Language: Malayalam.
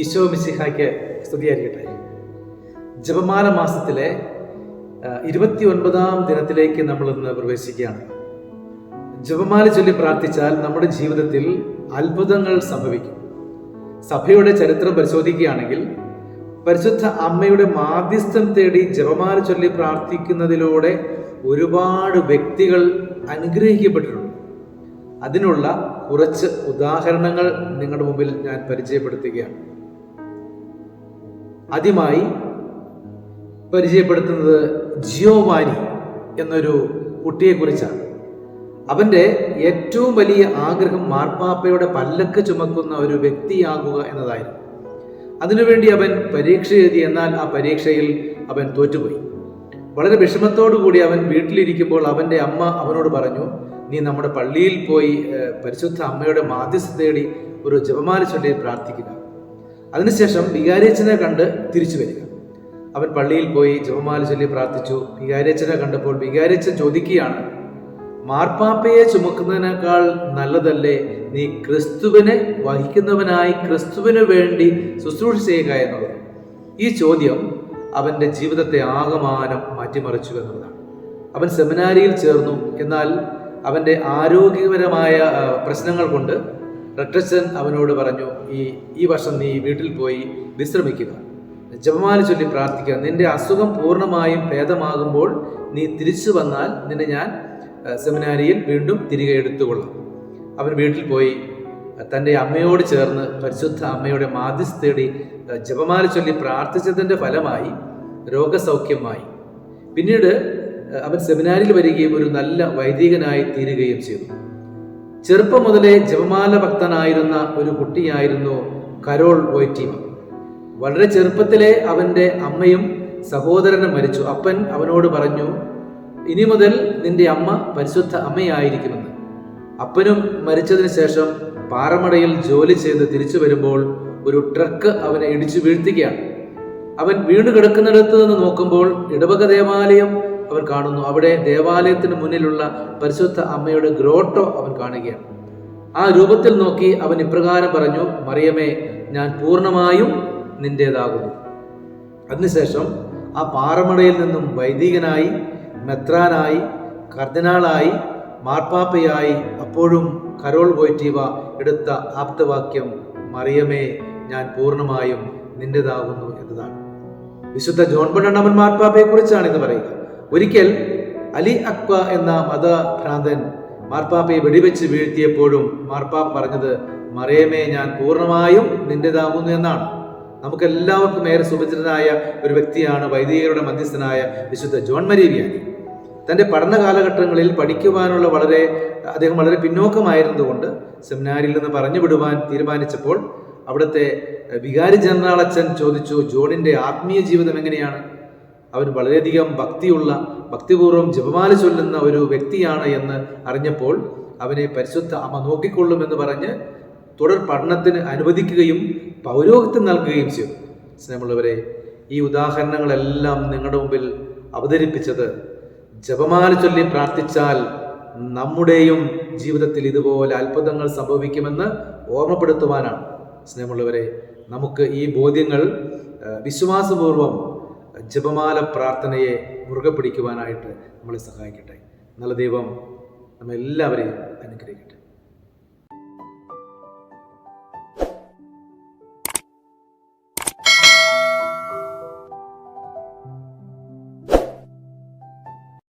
ഈശോ മിശിഹായ്ക്ക് സ്തുതിയായിരിക്കട്ടെ. ജപമാല മാസത്തിലെ ഇരുപത്തി ഒൻപതാം ദിനത്തിലേക്ക് നമ്മൾ ഇന്ന് പ്രവേശിക്കുകയാണ്. ജപമാല ചൊല്ലി പ്രാർത്ഥിച്ചാൽ നമ്മുടെ ജീവിതത്തിൽ അത്ഭുതങ്ങൾ സംഭവിക്കും. സഭയുടെ ചരിത്രം പരിശോധിക്കുകയാണെങ്കിൽ പരിശുദ്ധ അമ്മയുടെ മാധ്യസ്ഥം തേടി ജപമാല ചൊല്ലി പ്രാർത്ഥിക്കുന്നതിലൂടെ ഒരുപാട് വ്യക്തികൾ അനുഗ്രഹിക്കപ്പെട്ടിട്ടുണ്ട്. അതിനുള്ള കുറച്ച് ഉദാഹരണങ്ങൾ നിങ്ങളുടെ മുമ്പിൽ ഞാൻ പരിചയപ്പെടുത്തുകയാണ്. ആദ്യമായി പരിചയപ്പെടുത്തുന്നത് ജിയോവാനി എന്നൊരു കുട്ടിയെക്കുറിച്ചാണ്. അവന്റെ ഏറ്റവും വലിയ ആഗ്രഹം മാർപ്പാപ്പയുടെ പല്ലക്ക് ചുമക്കുന്ന ഒരു വ്യക്തിയാകുക എന്നതായിരുന്നു. അതിനുവേണ്ടി അവൻ പരീക്ഷ എഴുതി എന്നാൽ ആ പരീക്ഷയിൽ അവൻ തോറ്റുപോയി. വളരെ കൂടി അവൻ വീട്ടിലിരിക്കുമ്പോൾ അവന്റെ അമ്മ അവനോട് പറഞ്ഞു നീ നമ്മുടെ പള്ളിയിൽ പോയി പരിശുദ്ധ അമ്മയുടെ മാധ്യസ്ഥ തേടി ഒരു ജപമാല ചൊല്ലി പ്രാർത്ഥിക്കുക. അതിനുശേഷം വികാരിയച്ഛനെ കണ്ട് തിരിച്ചു വരിക. അവൻ പള്ളിയിൽ പോയി ജപമാല ചൊല്ലി പ്രാർത്ഥിച്ചു. വികാരിയച്ഛനെ കണ്ടപ്പോൾ വികാരിയച്ഛൻ ചോദിക്കുകയാണ് മാർപ്പാപ്പയെ ചുമക്കുന്നതിനേക്കാൾ നല്ലതല്ലേ നീ ക്രിസ്തുവിനെ വഹിക്കുന്നവനായി ക്രിസ്തുവിനു വേണ്ടി ശുശ്രൂഷ ചെയ്യുക എന്നുള്ളത് ഈ ചോദ്യം അവന്റെ ജീവിതത്തെ ആകമാനം മാറ്റിമറിച്ചു എന്നുള്ളതാണ് അവൻ സെമിനാരിയിൽ ചേർന്നു. എന്നാൽ അവന്റെ ആരോഗ്യപരമായ പ്രശ്നങ്ങൾ കൊണ്ട് റട്ടച്ചൻ അവനോട് പറഞ്ഞു ഈ ഈ വർഷം നീ വീട്ടിൽ പോയി വിശ്രമിക്കുക. ജപമാല ചൊല്ലി പ്രാർത്ഥിക്കുക. നിന്റെ അസുഖം പൂർണമായും ഭേദമാകുമ്പോൾ നീ തിരിച്ചു വന്നാൽ നിന്നെ ഞാൻ സെമിനാരിയിൽ വീണ്ടും തിരികെ എടുത്തുകൊള്ളാം. അവൻ വീട്ടിൽ പോയി തന്റെ അമ്മയോട് ചേർന്ന് പരിശുദ്ധ അമ്മയുടെ മാധ്യസ്ഥ തേടി ജപമാല ചൊല്ലി പ്രാർത്ഥിച്ചതിന്റെ ഫലമായി രോഗസൗഖ്യമായി. പിന്നീട് അവൻ സെമിനാരിൽ വരികയും ഒരു നല്ല വൈദികനായി തീരുകയും ചെയ്തു. ചെറുപ്പം മുതലേ ജപമാല ഭക്തനായിരുന്ന ഒരു കുട്ടിയായിരുന്നു കരോൾ വോയ്റ്റീമ. വളരെ ചെറുപ്പത്തിലെ അവന്റെ അമ്മയും സഹോദരനും മരിച്ചു. അപ്പൻ അവനോട് പറഞ്ഞു ഇനി മുതൽ നിന്റെ അമ്മ പരിശുദ്ധ അമ്മയായിരിക്കുമെന്ന്. അപ്പനും മരിച്ചതിന് ശേഷം പാറമടയിൽ ജോലി ചെയ്ത് തിരിച്ചു വരുമ്പോൾ ഒരു ട്രക്ക് അവനെ ഇടിച്ചു വീഴ്ത്തുകയാണ്. അവൻ വീണ് കിടക്കുന്നിടത്ത് നിന്ന് നോക്കുമ്പോൾ ഇടവക ദേവാലയം അവൻ കാണുന്നു. അവിടെ ദേവാലയത്തിന് മുന്നിലുള്ള പരിശുദ്ധ അമ്മയുടെ ഗ്രോട്ടോ അവൻ കാണുകയാണ്. ആ രൂപത്തിൽ നോക്കി അവൻ ഇപ്രകാരം പറഞ്ഞു മറിയമേ ഞാൻ പൂർണമായും നിന്റേതാകുന്നു. അതിനുശേഷം ആ പാറമടയിൽ നിന്നും വൈദികനായി മെത്രാനായി കർദിനാളായി മാർപ്പാപ്പയായി അപ്പോഴും കരോൾ വോയ്റ്റീവ എടുത്ത ആപ്തവാക്യം മറിയമേ ഞാൻ പൂർണമായും നിന്റേതാകുന്നു എന്നതാണ്. വിശുദ്ധ ജോൺ ബണ്ണമൻ മാർപ്പാപ്പയെ കുറിച്ചാണ് ഇന്ന് പറയുക. ഒരിക്കൽ അലി അക്ബ എന്ന മതഭ്രാന്തൻ മാർപ്പാപ്പയെ വെടിവെച്ച് വീഴ്ത്തിയപ്പോഴും മാർപ്പാപ്പ പറഞ്ഞത് മറിയമേ ഞാൻ പൂർണമായും നിന്റേതാകുന്നു എന്നാണ്. നമുക്കെല്ലാവർക്കും ഏറെ സുപരിചിതനായ ഒരു വ്യക്തിയാണ് വൈദികരുടെ മധ്യസ്ഥനായ വിശുദ്ധ ജോൺ മരീവിയാനി തന്റെ പഠന കാലഘട്ടങ്ങളിൽ പഠിക്കുവാനുള്ള വളരെ അദ്ദേഹം വളരെ പിന്നോക്കമായിരുന്നതുകൊണ്ട് സെമിനാരിൽ നിന്ന് പറഞ്ഞു വിടുവാൻ തീരുമാനിച്ചപ്പോൾ അവിടുത്തെ വികാരി ജനറൽ അച്ഛൻ ചോദിച്ചു ജോണിന്റെ ആത്മീയ ജീവിതം എങ്ങനെയാണ്? അവൻ വളരെയധികം ഭക്തിയുള്ള ഭക്തിപൂർവം ജപമാല ചൊല്ലുന്ന ഒരു വ്യക്തിയാണ് എന്ന് അറിഞ്ഞപ്പോൾ അവനെ പരിശുദ്ധ അമ്മ നോക്കിക്കൊള്ളുമെന്ന് പറഞ്ഞ് തുടർ പഠനത്തിന് അനുവദിക്കുകയും പൗരോഹിത്യം നൽകുകയും ചെയ്തു. സ്നേഹമുള്ളവരെ ഈ ഉദാഹരണങ്ങളെല്ലാം നിങ്ങളുടെ മുമ്പിൽ അവതരിപ്പിച്ചത് ജപമാല ചൊല്ലി പ്രാർത്ഥിച്ചാൽ നമ്മുടെയും ജീവിതത്തിൽ ഇതുപോലെ അത്ഭുതങ്ങൾ സംഭവിക്കുമെന്ന് ഓർമ്മപ്പെടുത്തുവാനാണ്. സ്നേഹമുള്ളവരെ നമുക്ക് ഈ ബോധ്യങ്ങൾ വിശ്വാസപൂർവം ജപമാല പ്രാർത്ഥനയെ മുറുകെ പിടിക്കുവാനായിട്ട് നമ്മളെ സഹായിക്കട്ടെ. നല്ല ദൈവം നമ്മെല്ലാവരെയും അനുഗ്രഹിക്കട്ടെ.